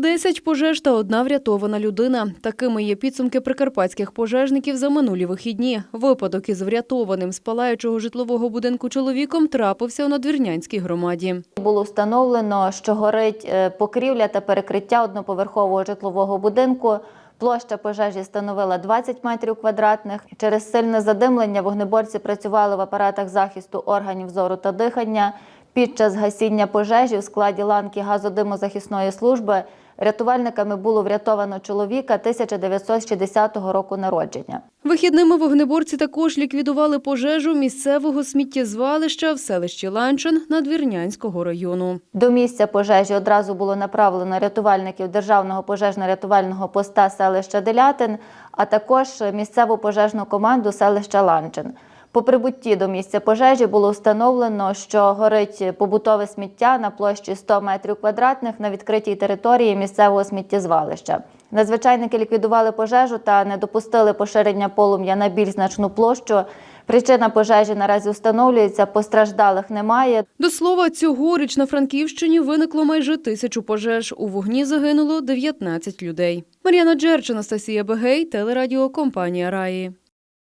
Десять пожеж та одна врятована людина. Такими є підсумки прикарпатських пожежників за минулі вихідні. Випадок із врятованим з палаючого житлового будинку чоловіком трапився у надвірнянській громаді. Було встановлено, що горить е, покрівля та перекриття одноповерхового житлового будинку. Площа пожежі становила 20 метрів квадратних. Через сильне задимлення вогнеборці працювали в апаратах захисту органів зору та дихання. Під час гасіння пожежі в складі ланки газодимозахисної служби рятувальниками було врятовано чоловіка 1960 року народження. Вихідними вогнеборці також ліквідували пожежу місцевого сміттєзвалища в селищі Ланчин Надвірнянського району. До місця пожежі одразу було направлено рятувальників Державного пожежно-рятувального поста селища Делятин, а також місцеву пожежну команду селища Ланчин. По прибутті до місця пожежі було встановлено, що горить побутове сміття на площі 100 метрів квадратних на відкритій території місцевого сміттєзвалища. Надзвичайники ліквідували пожежу та не допустили поширення полум'я на більш значну площу. Причина пожежі наразі встановлюється, постраждалих немає. До слова, цьогоріч на Франківщині виникло майже тисячу пожеж. У вогні загинуло 19 людей. Мар'яна Джерч, Анастасія Бегей, телерадіокомпанія Раї.